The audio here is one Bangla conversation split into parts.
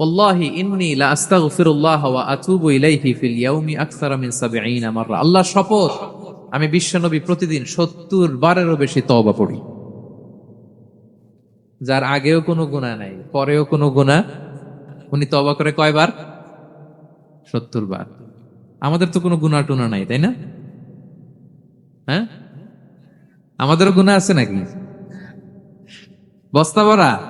ওল্লাহি আল্লাহ শপথ, আমি বিশ্বনবী প্রতিদিন 70 বারেরও বেশি তওবা পড়ি। যার আগেও কোনো গুনাহ নাই, পরেও কোনো গুনাহ? উনি তওবা করে কয়বার? 70 বার। আমাদের তো কোনো গুণা টুনা নাই, তাই না? হ্যাঁ? আমাদেরও গুণা আছে নাকি? বস্তা ভরা?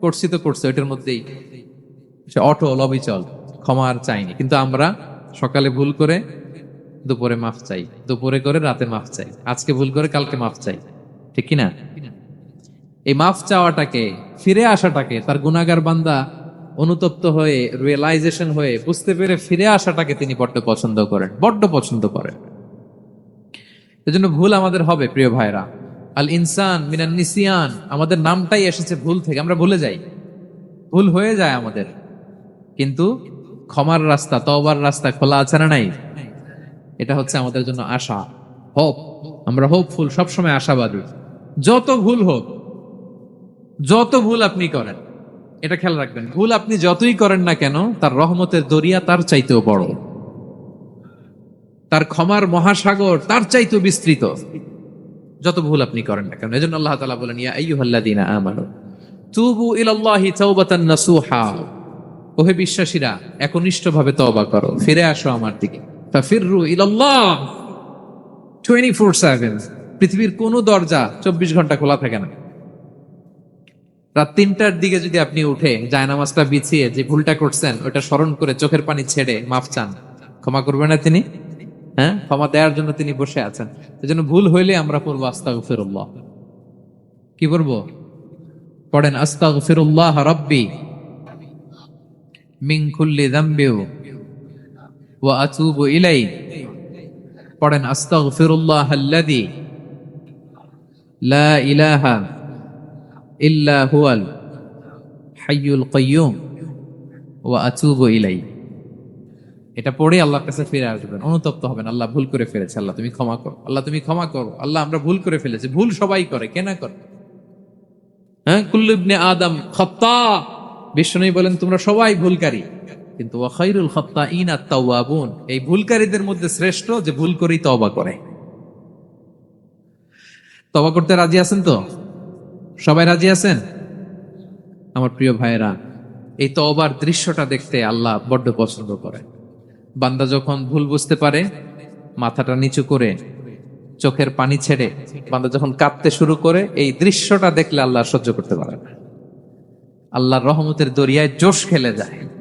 করছি তো করছে, ওইটার মধ্যেই। সে অটল, অবিচল, ক্ষমা আর চাইনি। কিন্তু আমরা সকালে ভুল করে দুপুরে মাফ চাই। দুপুরে করে রাতে মাফ চাই। আজকে ভুল করে কালকে মাফ চাই। ঠিক কিনা? এই মাফ চাওয়াটাকে, ফিরে আসাটাকে, তার গুনাগার বান্দা অনুতপ্ত হয়ে রিয়েলাইজেশন হয়ে, বুঝতে পেরে ফিরে আসাটাকে তিনি বড্ড পছন্দ করেন। বড্ড পছন্দ করেন। এজন্য ভুল আমাদের হবে, প্রিয় ভাইরা আল ইনসান মিনান নিসিয়ান, আমাদের নামটাই এসেছে ভুল থেকে, আমরা ভুলে যাই। ভুল হয়ে যায় আমাদের। কিন্তু ক্ষমার রাস্তা, তওবার রাস্তা খোলা আছে না নাই? এটা হচ্ছে আমাদের জন্য আশা। হোপ আমরা হোপফুল সবসময় আশাবাদী। যত ভুল হোক, যত ভুল আপনি করেন, এটা খেয়াল রাখবেন, ভুল আপনি যতই করেন না কেন, তার রহমতের দরিয়া তার চাইতেও বড়। তার ক্ষমার মহাসাগর তার চাইতেও বিস্তৃত। যত ভুল আপনি করেন না কেন? এজন্য আল্লাহ তালা বলেন, ইয়া আইয়ুহাল্লাযীনা আমানু, তুবু ইলাল্লাহি তাওবাতান নাসুহা। ওহে বিশ্বাসীরা একনিষ্ঠ একনিষ্ঠভাবে তওবা করো, ফিরে আসো আমার দিকে। ফাফিররু ইলাল্লাহ। 24/7 পৃথিবীর কোনো দরজা 24 ঘণ্টা খোলা থাকে না। রাত তিনটার দিকে যদি আপনি উঠে জায়নামাজটা বিছিয়ে যে ভুলটা করছেন, ওটা স্মরণ করে চোখের পানি ছেড়ে মাফ চান। ক্ষমা করবেন না তিনি? হ্যাঁ? ক্ষমা দেওয়ার জন্য তিনি বসে আছেন। এজন্য ভুল হইলে আমরা পড়ব আস্তাগফিরুল্লাহ। কি পড়ব? পড়েন, আস্তাগফিরুল্লাহ রব্বি মিন কুল্লি যামবি ওয়া আতুবু ইলাই পড়েন, আস্তাগফিরুল্লাহ আল্লাযী লা ইলাহা ইল্লা হুয়াল হাইয়ুল কাইয়ুম ওয়া আতুবু ইলাই এটা পড়ে আল্লাহর কাছে ফিরে আসবেন। অনুতপ্ত হবেন, আল্লাহ ভুল করে ফেলেছে, আল্লাহ তুমি ক্ষমা করো, আল্লাহ তুমি ক্ষমা করো, আল্লাহ আমরা ভুল করে ফেলেছি, ভুল সবাই করে কেনা করে? হ্যাঁ কুল্লুবনে আদম খত্তা বিষ্ণু বলেন, তোমরা সবাই ভুলকারী। কিন্তু ওয়াখাইরুল খত্তা ইন আত্মাউয়াবুন এই ভুলকারীদের মধ্যে শ্রেষ্ঠ যে ভুল করেই তওবা করে। তওবা করতে রাজি আছেন তো? সবাই রাজি আছেন? আমার প্রিয় ভাইয়েরা, এই তওবার দৃশ্যটা দেখতে আল্লাহ বড্ড পছন্দ করে বান্দা যখন ভুল বুঝতে পারে, মাথাটা নিচু করে, চোখের পানি ছেড়ে বান্দা যখন কাঁদতে শুরু করে, এই দৃশ্যটা দেখলে আল্লাহ সহ্য করতে পারে না। আল্লাহর রহমতের দরিয়ায় জোশ খেলে যায়।